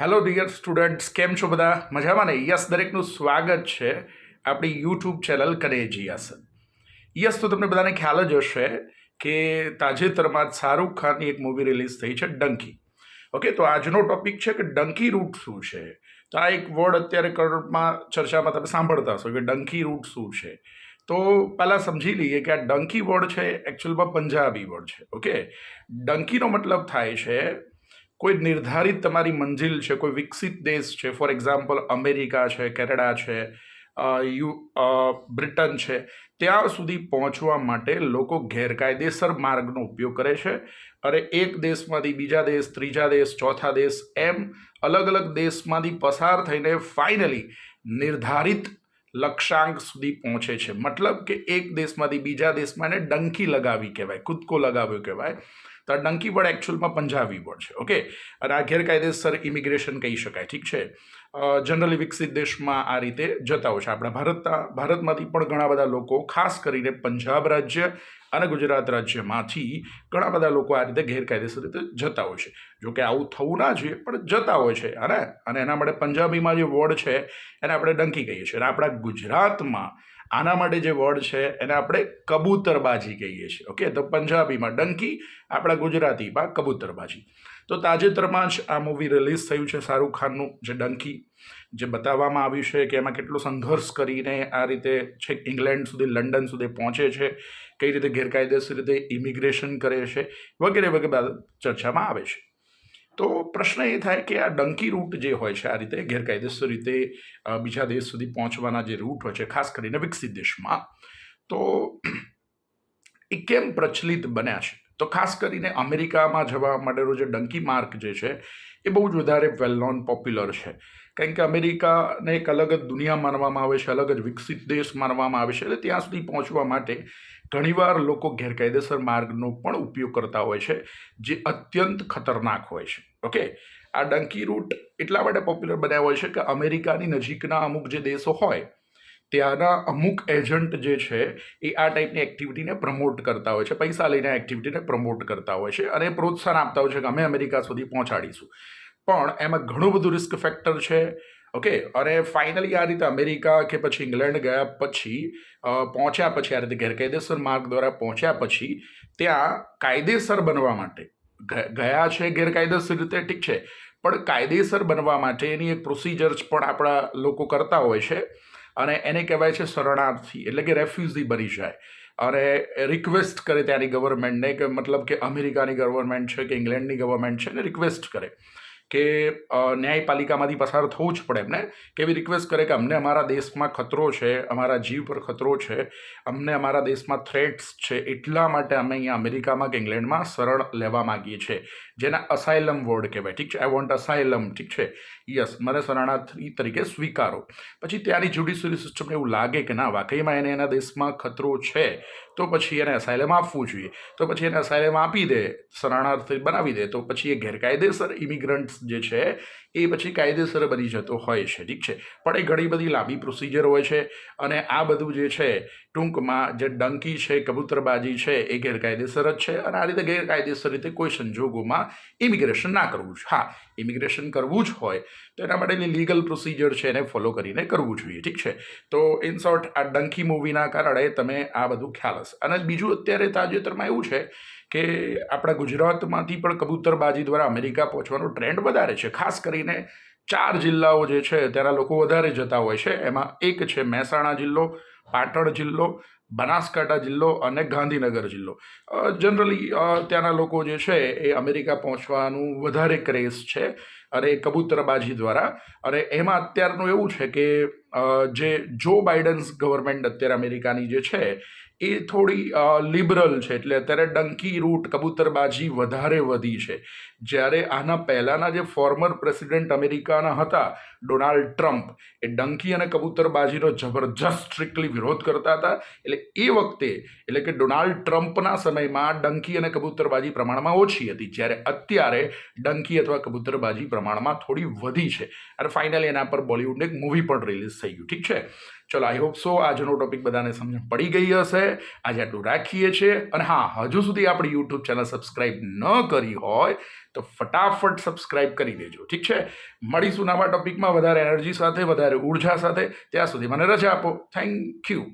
Hello dear students કેમ છો બધા? મજામાં ને? યસ, દરેકનું સ્વાગત છે આપણી યુટ્યુબ ચેનલ કરેજી યસ. યસ, તો તમને બધાને ખ્યાલ જ હશે કે તાજેતરમાં જ શાહરૂખ ખાનની એક મૂવી રિલીઝ થઈ છે ડંકી ઓકે તો આજનો ટોપિક છે કે ડંકી રૂટ શું છે? તો આ એક વર્ડ અત્યારે કરોડમાં ચર્ચામાં તમે સાંભળતા હશો કે ડંકી રૂટ શું છે? તો પહેલાં સમજી લઈએ કે આ ડંકી વર્ડ છે એકચ્યુઅલમાં પંજાબી વર્ડ છે. ઓકે ડંકીનો મતલબ થાય છે કોઈ નિર્ધારિત તમારી મંજિલ છે, કોઈ વિકસિત દેશ છે ફોર એક્ઝામ્પલ અમેરિકા છે, કેનેડા છે યુ બ્રિટન છે, ત્યાં સુધી પહોંચવા માટે લોકો ગેરકાયદેસર માર્ગનો ઉપયોગ કરે છે. અને એક દેશમાંથી બીજા દેશ, ત્રીજા દેશ, ચોથા દેશ, એમ અલગ અલગ દેશમાંથી પસાર થઈને ફાઇનલી નિર્ધારિત લક્ષ્યાંક સુધી પહોંચે છે. મતલબ કે એક દેશમાંથી બીજા દેશમાં એને ડંકી લગાવી કહેવાય, કૂદકો લગાવ્યો કહેવાય. તો આ ડંકી વર્ડ એકચ્યુઅલમાં પંજાબી વર્ડ છે ઓકે અને આ ગેરકાયદેસર ઇમિગ્રેશન કહી શકાય, ઠીક છે? જનરલી વિકસિત દેશમાં આ રીતે જતા હોય છે. આપણા ભારતના ભારતમાંથી પણ ઘણા બધા લોકો, ખાસ કરીને પંજાબ રાજ્ય અને ગુજરાત રાજ્યમાંથી ઘણા બધા લોકો આ રીતે ગેરકાયદેસર રીતે જતા હોય છે. જોકે આવું થવું ના જોઈએ, પણ જતા હોય છે, અને અને એના માટે પંજાબીમાં જે વર્ડ છે, એને આપણે ડંકી કહીએ છીએ. અને આપણા ગુજરાતમાં આના માટે જે વર્ડ છે, એને આપણે કબૂતરબાજી કહીએ છીએ. ઓકે તો પંજાબીમાં ડંકી, આપણા ગુજરાતીમાં કબૂતરબાજી. તો તાજેતરમાં જ આ મૂવી રિલીઝ થયું છે શાહરૂખ ખાનનું જે ડંકી, જે બતાવવામાં આવ્યું છે કે એમાં કેટલો સંઘર્ષ કરીને આ રીતે છેક ઇંગ્લેન્ડ સુધી લંડન સુધી પહોંચે છે, કઈ રીતે ગેરકાયદેસર રીતે ઇમિગ્રેશન કરે છે, વગેરે વગેરે ચર્ચામાં આવે છે. તો પ્રશ્ન એ થાય કે આ ડંકી રૂટ જે હોય છે, આ રીતે ગેરકાયદેસર રીતે બીજા દેશ સુધી પહોંચવાના જે રૂટ હોય છે, ખાસ કરીને વિકસિત દેશમાં, તો એ કેમ પ્રચલિત બન્યા છે? તો ખાસ કરીને અમેરિકામાં જવા માટેનો જે ડંકી માર્ક જે છે, એ બહુ જ વધારે વેલ નોન પોપ્યુલર છે. કારણ કે અમેરિકાને એક અલગ જ દુનિયા માનવામાં આવે છે, અલગ જ વિકસિત દેશ માનવામાં આવે છે, એટલે ત્યાં સુધી પહોંચવા માટે ઘણીવાર લોકો ગેરકાયદેસર માર્ગનો પણ ઉપયોગ કરતા હોય છે, જે અત્યંત ખતરનાક હોય છે. ઓકે? આ ડંકી રૂટ એટલા માટે પોપ્યુલર બન્યા હોય છે કે અમેરિકાની નજીકના અમુક જે દેશો હોય, ત્યાંના અમુક એજન્ટ જે છે, એ આ ટાઈપની એક્ટિવિટીને પ્રમોટ કરતા હોય છે, પૈસા લઈને એક્ટિવિટીને પ્રમોટ કરતા હોય છે અને પ્રોત્સાહન આપતા હોય છે કે અમે અમેરિકા સુધી પહોંચાડીશું. પણ એમાં ઘણું બધું રિસ્ક ફેક્ટર છે. ઓકે અને ફાઇનલી આ રીતે અમેરિકા કે પછી ઇંગ્લેન્ડ ગયા પછી પહોંચ્યા પછી, આ રીતે ગેરકાયદેસર માર્ગ દ્વારા પહોંચ્યા પછી, ત્યાં કાયદેસર બનવા માટે ગયા છે ગેરકાયદેસર રીતે, ઠીક છે. પણ કાયદેસર બનવા માટે એની એક પ્રોસિજર પણ આપણા લોકો કરતા હોય છે. અને એને કહેવાય છે શરણાર્થી, એટલે કે રેફ્યુઝી બની જાય. અને રિક્વેસ્ટ કરે ત્યાંની ગવર્મેન્ટને કે મતલબ કે અમેરિકાની ગવર્મેન્ટ છે કે ઇંગ્લેન્ડની ગવર્મેન્ટ છે ને રિક્વેસ્ટ કરે. કે ન્યાયપાલિકામાંથી પસાર થવું જ પડે એમને. કે એવી રિક્વેસ્ટ કરે કે અમને અમારા દેશમાં ખતરો છે, અમારા જીવ પર ખતરો છે, અમને અમારા દેશમાં થ્રેટ્સ છે, એટલા માટે અમે અહીંયા અમેરિકામાં કે ઇંગ્લેન્ડમાં શરણ લેવા માગીએ છીએ. જેના અસાયલમ વર્ડ કહેવાય. ઠીક છે? આઈ વોન્ટ અસાયલમ ઠીક છે? યસ મને શરણાર્થી તરીકે સ્વીકારો. પછી ત્યાંની જ્યુડિશિયરી સિસ્ટમને એવું લાગે કે ના, વાકઈમાં એને એના દેશમાં ખતરો છે, તો પછી એને અસાયલમ આપવું જોઈએ. તો પછી એને અસાયલમ આપી દે, શરણાર્થી બનાવી દે, તો પછી એ ગેરકાયદેસર જે છે, એ પછી કાયદેસર બની જતો હોય છે. ઠીક છે? પણ એ ઘણી બધી લાંબી પ્રોસિજર હોય છે અને આ બધું જે છે, ટૂંકમાં જે ડંકી છે, કબૂતરબાજી છે, એ ગેરકાયદેસર જ છે અને આ રીતે ગેરકાયદેસર રીતે કોઈ સંજોગોમાં ઇમિગ્રેશન ના કરવું છે હા ઇમિગ્રેશન કરવું જ હોય તો એના માટેની લીગલ પ્રોસિજર છે એને ફોલો કરીને કરવું જોઈએ. ઠીક છે? તો ઇન શોર્ટ આ ડંકી મૂવીના કારણે તમે આ બધું ખ્યાલ હશે. અને બીજું અત્યારે તાજેતરમાં એવું છે કે આપણા ગુજરાતમાંથી પણ કબૂતરબાજી દ્વારા અમેરિકા પહોંચવાનો ટ્રેન્ડ વધારે છે. ખાસ કરીને ચાર જિલ્લાઓ જે છે ત્યાંના લોકો વધારે જતા હોય છે. એમાં એક છે મહેસાણા જિલ્લો, પાટણ જિલ્લો, બનાસકાંઠા જિલ્લો અને ગાંધીનગર જિલ્લો. જનરલી ત્યાંના લોકો જે છે એ અમેરિકા પહોંચવાનું વધારે ક્રેઝ છે. અને કબૂતરબાજી દ્વારા. અને એમાં અત્યારનું એવું છે કે જે જો બાઇડન્સ ગવર્મેન્ટ અત્યારે અમેરિકાની જે છે, એ થોડી લિબરલ છે. એટલે અત્યારે ડંકી રૂટ કબૂતરબાજી વધારે વધી છે. જ્યારે આના પહેલાંના જે ફોર્મર પ્રેસિડેન્ટ અમેરિકાના હતા ડોનાલ્ડ ટ્રમ્પ એ ડંકી અને કબૂતરબાજીનો જબરજસ્ત સ્ટ્રિક્ટલી વિરોધ કરતા હતા. એટલે એ વખતે, એટલે કે ડોનાલ્ડ ટ્રમ્પના સમયમાં ડંકી અને કબૂતરબાજી પ્રમાણમાં ઓછી હતી. જ્યારે અત્યારે ડંકી અથવા કબૂતરબાજી પ્રમાણમાં થોડી વધી છે. અને ફાઇનલી એના પર બોલિવૂડની એક મૂવી પણ રિલીઝ થઈ ગયું. ઠીક છે? ચલો આઈ હોપ સો આજનો ટોપિક બધાને સમજ પડી ગઈ હશે. આજે આટલું રાખીએ છીએ. અને હા, હજુ સુધી આપણી યુટ્યુબ ચેનલ સબસ્ક્રાઈબ ન કરી હોય તો ફટાફટ સબસ્ક્રાઇબ કરી દેજો. ઠીક છે? મળીશું નવા ટોપિકમાં વધારે એનર્જી સાથે, વધારે ઊર્જા સાથે. ત્યાં સુધી મને રજા આપો. Thank you